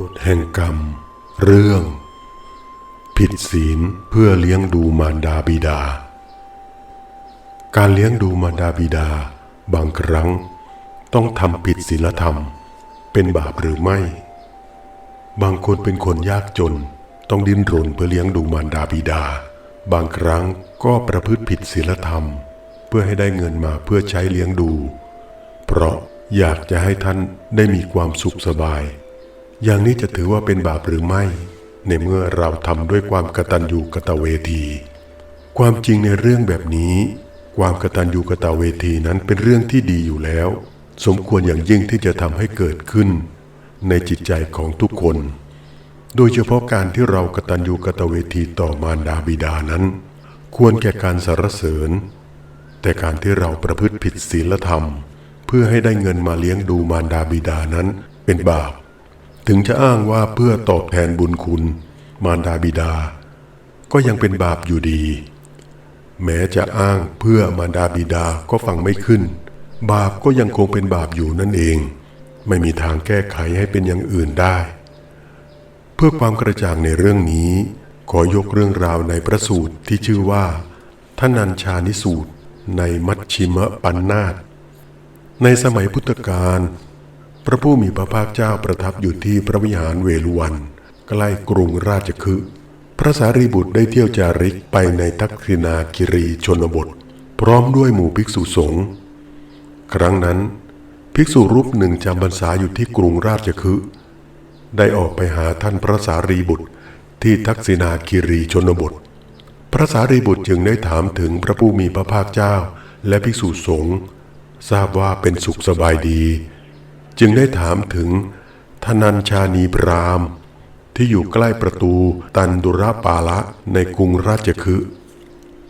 ฎแห่งกรรม เรื่อง ผิดศีลเพื่อเลี้ยงดูมารดาบิดา การเลี้ยงดูมารดาบิดา บางครั้งต้องทำผิดศีลธรรม เป็นบาปหรือไม่ บางคนเป็นคนยากจนต้องดิ้นรนเพื่อเลี้ยงดูมารดาบิดา บางครั้งก็ประพฤติผิดศีลธรรม เพื่อให้ได้เงินมาเพื่อใช้เลี้ยงดู เพราะอยากจะให้ท่านได้มีความสุขสบาย อย่างนี้จะถือว่าเป็นบาปหรือไม่ ในเมื่อเราทำด้วยความกตัญญูกตเวที ความจริงในเรื่องแบบนี้ ความกตัญญูกตเวทีนั้นเป็นเรื่องที่ดีอยู่แล้ว สมควรอย่างยิ่งที่จะทำให้เกิดขึ้น ในจิตใจของทุกคน โดยเฉพาะการที่เรากตัญญูกตเวทีต่อมารดาบิดานั้น ควรแก่การสรรเสริญ แต่การที่เราประพฤติผิดศีลธรรม เพื่อให้ได้เงินมาเลี้ยงดูมารดาบิดานั้นเป็นบาป ถึงจะอ้างว่าเพื่อตอบแทนบุญคุณ มารดาบิดา ก็ยังเป็นบาปอยู่ดี แม้จะอ้างเพื่อมารดาบิดาก็ฟังไม่ขึ้น บาปก็ยังคงเป็นบาปอยู่นั่นเอง ไม่มีทางแก้ไขให้เป็นอย่างอื่นได้ เพื่อความกระจ่างในเรื่องนี้ ขอยกเรื่องราวในพระสูตรที่ชื่อว่าทนัญชานิสูตรในมัชชิมะปันนาตในสมัยพุทธกาล พระผู้มีพระภาคเจ้าประทับอยู่ที่พระวิหารเวฬุวัน ใกล้กรุงราชคฤห์พระสารีบุตรได้เที่ยวจาริกไปในทักษิณาคิรีชนบท พร้อมด้วยหมู่ภิกษุสงฆ์ครั้งนั้น ภิกษุรูปหนึ่งจำพรรษาอยู่ที่กรุงราชคฤห์ได้ออกไปหาท่านพระสารีบุตรที่ทักษิณาคิรีชนบท พระสารีบุตรจึงได้ถามถึงพระผู้มีพระภาคเจ้าและภิกษุสงฆ์ทราบว่าเป็นสุขสบายดี จึงได้ถามถึงธนัญชานีพรามที่อยู่ใกล้ประตูตันดุรปาละในกรุงราชคฤห์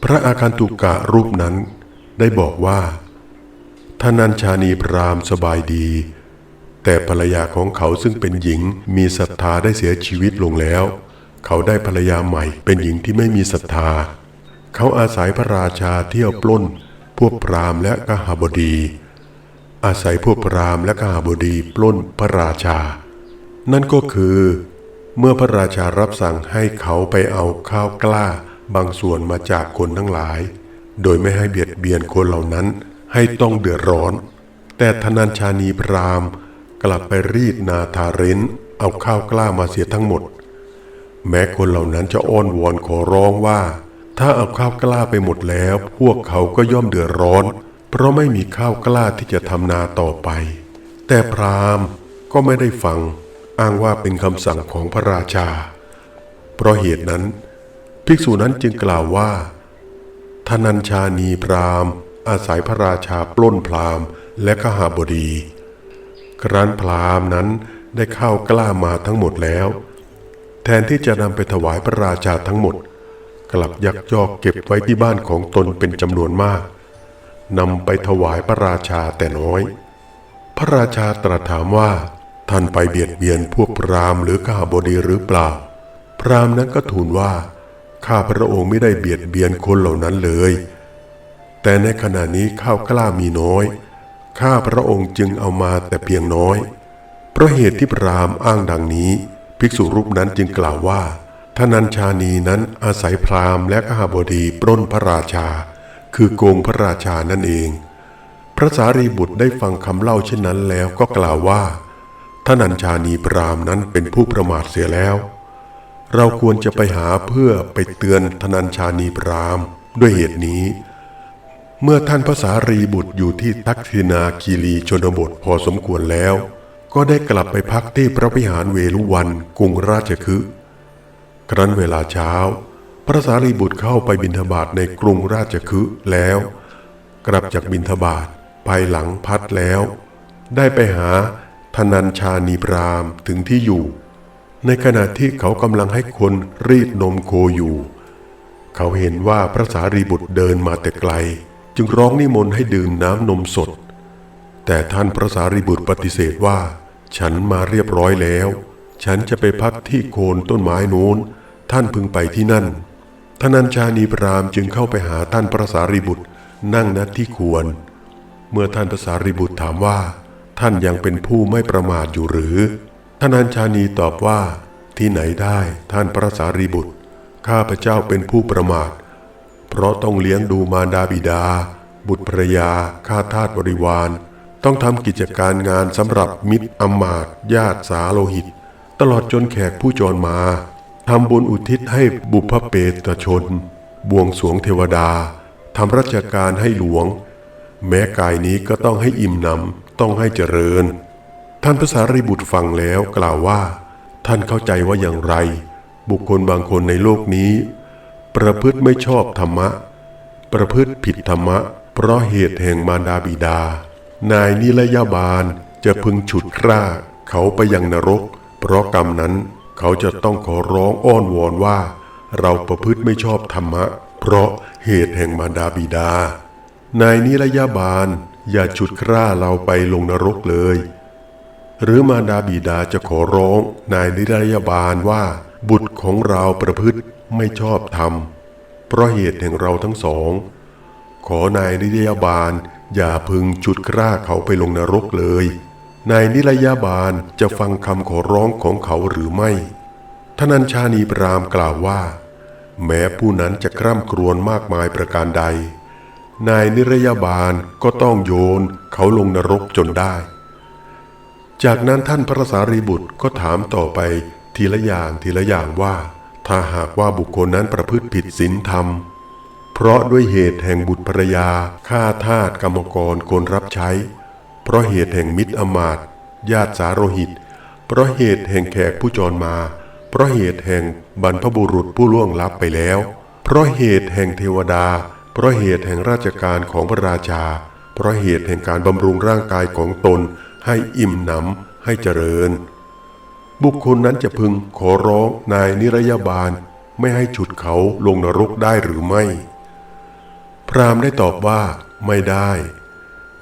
พระอาคันตุกะรูปนั้นได้บอกว่าธนัญชานีพรามสบายดี แต่ภรรยาของเขาซึ่งเป็นหญิงมีศรัทธาได้เสียชีวิตลงแล้ว เขาได้ภรรยาใหม่เป็นหญิงที่ไม่มีศรัทธา เขาอาศัยพระราชาเที่ยวปล้น พวกพรามและกหบดี อาศัยพวกพราหมณ์และกหบดีปล้นพระราชา นั่นก็คือ เมื่อพระราชารับสั่งให้เขาไปเอาข้าวกล้า บางส่วนมาจากคนทั้งหลาย โดยไม่ให้เบียดเบียนคนเหล่านั้นให้ต้องเดือดร้อน แต่ธนัญชานีพราหมณ์ กลับไปรีดนาทาเรนเอาข้าวกล้ามาเสียทั้งหมด แม้คนเหล่านั้นจะอ้อนวอนขอร้องว่า ถ้าเอาข้าวกล้าไปหมดแล้ว พวกเขาก็ย่อมเดือดร้อน เพราะไม่มีข้าวกล้าที่จะทำนาต่อไป แต่พราหมณ์ก็ไม่ได้ฟังอ้างว่าเป็นคำสั่งของพระราชา เพราะเหตุนั้น ภิกษุนั้นจึงกล่าวว่าธนัญชานีพราหมณ์ อาศัยพระราชาปล้นพราหมณ์และขหาบดี ครั้นพราหมณ์นั้นได้ข้าวกล้ามาทั้งหมดแล้ว แทนที่จะนำไปถวายพระราชาทั้งหมด กลับยักยอกเก็บไว้ที่บ้านของตนเป็นจำนวนมาก นำไปถวายพระราชาแต่น้อย พระราชาตรัสถามว่า ท่านไปเบียดเบียนพวกพราหมณ์หรือข้าบดีหรือเปล่า พราหมณ์นั้นก็ทูลว่า ข้าพระองค์ไม่ได้เบียดเบียนคนเหล่านั้นเลย แต่ในขณะนี้ข้าวกล้ามีน้อย ข้าพระองค์จึงเอามาแต่เพียงน้อยเพราะเหตุที่พราหมณ์อ้างดังนี้ ภิกษุรูปนั้นจึงกล่าวว่าท่านัญชานีนั้นอาศัยพราหมณ์และขหบดีปล้นพระราชา คือโกงพระราชานั่นเอง พระสารีบุตรได้ฟังคำเล่าเช่นนั้นแล้วก็กล่าวว่าท่านัญชานีพรามนั้นเป็นผู้ประมาทเสียแล้ว เราควรจะไปหาเพื่อไปเตือนธนัญชานีพรามด้วยเหตุนี้ เมื่อท่านพระสารีบุตรอยู่ที่ทักษิณาคีรีชนบทพอสมควรแล้ว ก็ได้กลับไปพักที่พระวิหารเวลุวันกรุงราชคฤห์ครั้นเวลาเช้า พระสารีบุตรเข้าไปบิณฑบาตในกรุงราชคฤห์แล้ว กลับจากบิณฑบาตภายหลังพัดแล้ว ได้ไปหาธนัญชานีพรามถึงที่อยู่ ในขณะที่เขากำลังให้คนรีดนมโคอยู่ เขาเห็นว่าพระสารีบุตรเดินมาแต่ไกล จึงร้องนิมนต์ให้ดื่มน้ำนมสด แต่ท่านพระสารีบุตรปฏิเสธว่า ฉันมาเรียบร้อยแล้ว ฉันจะไปพักที่โคนต้นไม้โน้น ท่านพึงไปที่นั่น ทนัญชานีพรามจึงเข้าไปหาท่านพระสารีบุตรนั่งณที่ควร เมื่อท่านพระสารีบุตรถามว่า ท่านยังเป็นผู้ไม่ประมาทอยู่หรือท่านัญชานีตอบว่า ที่ไหนได้ท่านพระสารีบุตร ข้าพระเจ้าเป็นผู้ประมาท เพราะต้องเลี้ยงดูมารดาบิดา บุตรภรยาข้าทาสบริวาร ต้องทำกิจการงานสำหรับมิตรอมาตญาติสาโลหิต ตลอดจนแขกผู้จรมา ทำบุญอุทิศให้บุพเปตชน บวงสวงเทวดา ทำราชการให้หลวง แม้กายนี้ก็ต้องให้อิ่มหนำต้องให้เจริญ ท่านพระสารีบุตรฟังแล้วกล่าวว่า ท่านเข้าใจว่าอย่างไร บุคคลบางคนในโลกนี้ ประพฤติไม่ชอบธรรมะ ประพฤติผิดธรรมะ เพราะเหตุแห่งมารดาบิดา นายนิรยาบาลจะพึงฉุดคร่าเขาไปยังนรก เพราะกรรมนั้น เขาจะต้องขอร้องอ้อนวอนว่า เราประพฤติไม่ชอบธรรมะ เพราะเหตุแห่งมารดาบิดา นายนิรยาบาลอย่าฉุดคร่าเราไปลงนรกเลย หรือมารดาบิดาจะขอร้องนายนิรยาบาลว่า บุตรของเราประพฤติไม่ชอบธรรม เพราะเหตุแห่งเราทั้งสอง ขอนายนิรยาบาลอย่าพึงจุดกล้าเขาไปลงนรกเลย นายนิรยาบาลจะฟังคำขอร้องของเขาหรือไม่ท่านัญชานีปรามกล่าวว่า แม้ผู้นั้นจะกร่ำกรวญมากมายประการใด นายนิรยาบาลก็ต้องโยนเขาลงนรกจนได้ จากนั้นท่านพระสารีบุตรก็ถามต่อไปทีละอย่างทีละอย่างว่า ถ้าหากว่าบุคคลนั้นประพฤติผิดศีลธรรม เพราะด้วยเหตุแห่งบุตรภรรยาฆ่าทาสกรรมกรคนรับใช้ เพราะเหตุแห่งมิตรอมาตญาติสาโรหิต เพราะเหตุแห่งแขกผู้จรมา เพราะเหตุแห่งบรรพบุรุษผู้ล่วงลับไปแล้ว เพราะเหตุแห่งเทวดา เพราะเหตุแห่งราชการของพระราชา เพราะเหตุแห่งการบำรุงร่างกายของตน ให้อิ่มหนำให้เจริญ บุคคลนั้นจะพึงขอร้องนายนิรยาบาลไม่ให้ฉุดเขาลงนรกได้หรือไม่ พรามได้ตอบว่าไม่ได้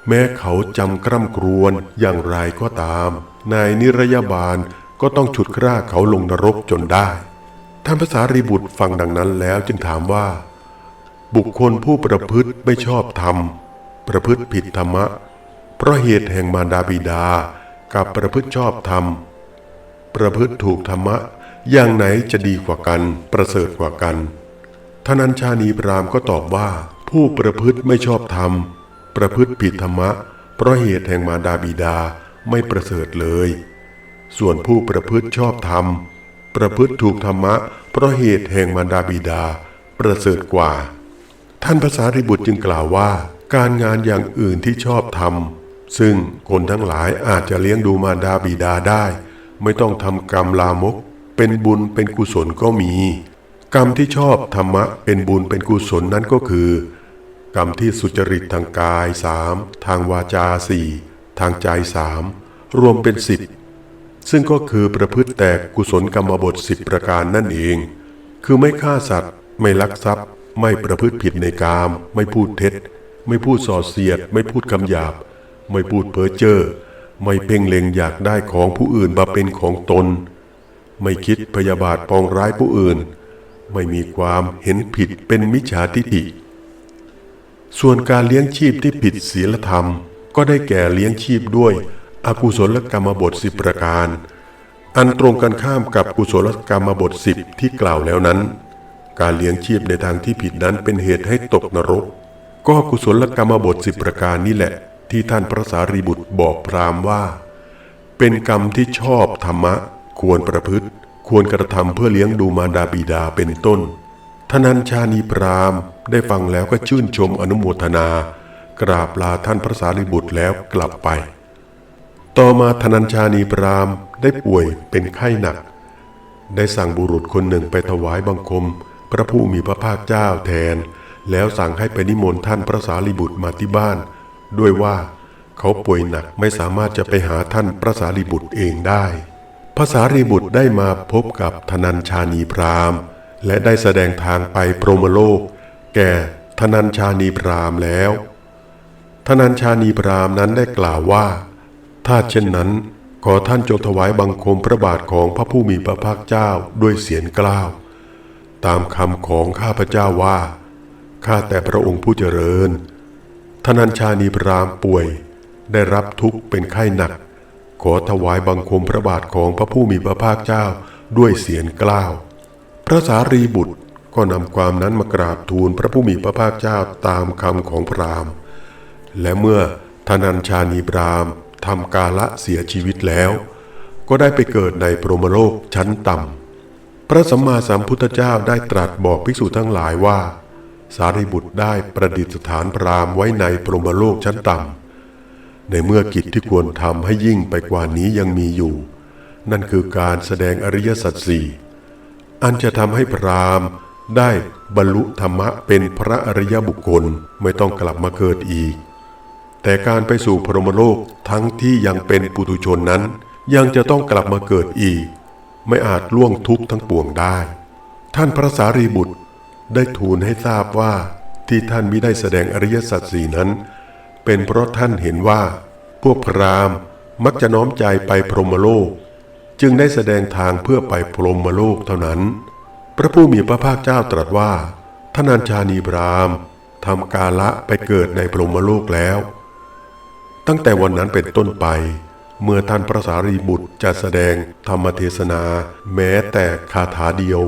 แม้เขาจำกร่ำกรวนอย่างไรก็ตาม นายนิรยาบาลก็ต้องฉุดกล้าเขาลงนรกจนได้ ท่านพระสารีบุตรฟังดังนั้นแล้วจึงถามว่า บุคคลผู้ประพฤติไม่ชอบธรรม ประพฤติผิดธรรมะ เพราะเหตุแห่งมารดาบิดา กับประพฤติชอบธรรม ประพฤติถูกธรรมะ อย่างไหนจะดีกว่ากัน ประเสริฐกว่ากันท่านัญชานีพรามก็ตอบว่า ผู้ประพฤติไม่ชอบธรรม ประพฤติผิดธรรมะ เพราะเหตุแห่งมารดาบิดาไม่ประเสริฐเลย ส่วนผู้ประพฤติชอบธรรม ประพฤติถูกธรรมะ เพราะเหตุแห่งมารดาบิดา ประเสริฐกว่า ท่านพระสารีบุตรจึงกล่าวว่า การงานอย่างอื่นที่ชอบทำซึ่งคนทั้งหลายอาจจะเลี้ยงดูมารดาบิดาได้ ไม่ต้องทำกรรมลามก เป็นบุญเป็นกุศลก็มี กรรมที่ชอบธรรมะเป็นบุญเป็นกุศลนั้นก็คือ กรรมที่สุจริตทางกายสามทางวาจาสี่ทางใจสามรวมเป็นสิบซึ่งก็คือประพฤติแต่กุศลกรรมบทสิบประการนั่นเอง คือไม่ฆ่าสัตว์ ไม่ลักทรัพย์ ไม่ประพฤติผิดในกาม ไม่พูดเท็จ ไม่พูดส่อเสียด ไม่พูดคำหยาบ ไม่พูดเพ้อเจ้อไม่เพ่งเล็งอยากได้ของผู้อื่นมาเป็นของตน ไม่คิดพยาบาทปองร้ายผู้อื่น ไม่มีความเห็นผิดเป็นมิจฉาทิฏฐิ ส่วนการเลี้ยงชีพที่ผิดศีลธรรม ก็ได้แก่เลี้ยงชีพด้วยอกุศลกรรมบทสิบประการ อันตรงกันข้ามกับกุศลกรรมบทสิบที่กล่าวแล้วนั้น การเลี้ยงชีพในทางที่ผิดนั้นเป็นเหตุให้ตกนรก ก็กุศลกรรมบทสิบประการนี่แหละ ที่ท่านพระสารีบุตรบอกพรามว่า เป็นกรรมที่ชอบธรรมะ ควรประพฤติ ควรกระทำเพื่อเลี้ยงดูมารดาบิดาเป็นต้น ทนัญชานีพรามได้ฟังแล้วก็ชื่นชมอนุโมทนา กราบลาท่านพระสารีบุตรแล้วกลับไป ต่อมาธนัญชานีพรามได้ป่วยเป็นไข้หนัก ได้สั่งบุรุษคนหนึ่งไปถวายบังคม พระผู้มีพระภาคเจ้าแทน แล้วสั่งให้ไปนิมนต์ท่านพระสารีบุตรมาที่บ้าน ด้วยว่าเขาป่วยหนักไม่สามารถจะไปหาท่านพระสารีบุตรเองได้ พระสารีบุตรได้มาพบกับธนัญชานีพราหมณ์ และได้แสดงทางไปโปรมโลก แก่ธนัญชานีพราหม์แล้วธนัญชานีพราหม์นั้นได้กล่าวว่า ถ้าเช่นนั้น ขอท่านจงถวายบังคมพระบาทของพระผู้มีพระภาคเจ้าด้วยเสียงกล้าว ตามคำของข้าพเจ้าว่า ข้าแต่พระองค์ผู้เจริญธนัญชานีพราหม์ป่วย ได้รับทุกข์เป็นไข้หนัก ขอถวายบังคมพระบาทของพระผู้มีพระภาคเจ้าด้วยเสียงกล้าว พระสารีบุตรก็นำความนั้นมากราบทูลพระผู้มีพระภาคเจ้าตามคำของพราหมณ์ และเมื่อธนัญชานีบรามทำกาละเสียชีวิตแล้ว ก็ได้ไปเกิดในพรหมโลกชั้นต่ำ พระสัมมาสัมพุทธเจ้าได้ตรัสบอกภิกษุทั้งหลายว่า สารีบุตรได้ประดิษฐานพราหมณ์ไว้ในพรหมโลกชั้นต่ำ ในเมื่อกิจที่ควรทำให้ยิ่งไปกว่านี้ยังมีอยู่ นั่นคือการแสดงอริยสัจสี่ อันจะทำให้พราหมณ์ได้บรรลุธรรมะเป็นพระอริยบุคคลไม่ต้องกลับมาเกิดอีก แต่การไปสู่พรหมโลกทั้งที่ยังเป็นปุถุชนนั้น ยังจะต้องกลับมาเกิดอีก ไม่อาจล่วงทุกข์ทั้งปวงได้ ท่านพระสารีบุตรได้ทูลให้ทราบว่าที่ท่านมิได้แสดงอริยสัจสี่นั้น เป็นเพราะท่านเห็นว่า พวกพราหมณ์มักจะน้อมใจไปพรหมโลก จึงได้แสดงทางเพื่อไปพรหมโลกเท่านั้น พระผู้มีพระภาคเจ้าตรัสว่าท่านัญชานีพรามทำกาละไปเกิดในพรหมโลกแล้ว ตั้งแต่วันนั้นเป็นต้นไป เมื่อท่านพระสารีบุตรจะแสดงธรรมเทศนา แม้แต่คาถาเดียว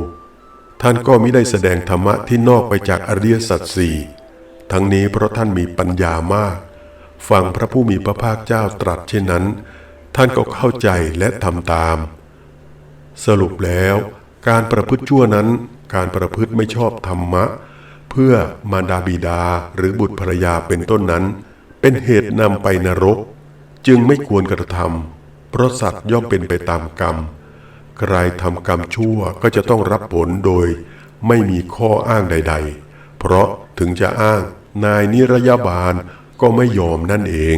ท่านก็ไมิได้แสดงธรรมะที่นอกไปจากอริยสัจสี่ทั้งนี้เพราะท่านมีปัญญามาก ฟังพระผู้มีพระภาคเจ้าตรัสเช่นนั้น ท่านก็เข้าใจและทำตาม สรุปแล้ว การประพฤติชั่วนั้น การประพฤติไม่ชอบธรรมะ เพื่อมารดาบิดาหรือบุตรภรยาเป็นต้นนั้น เป็นเหตุนำไปนรก จึงไม่ควรกระทำเพราะสัตว์ย่อมเป็นไปตามกรรม ใครทำกรรมชั่วก็จะต้องรับผลโดย ไม่มีข้ออ้างใด ๆ เพราะถึงจะอ้างนายนิรยาบาลก็ไม่ยอมนั่นเอง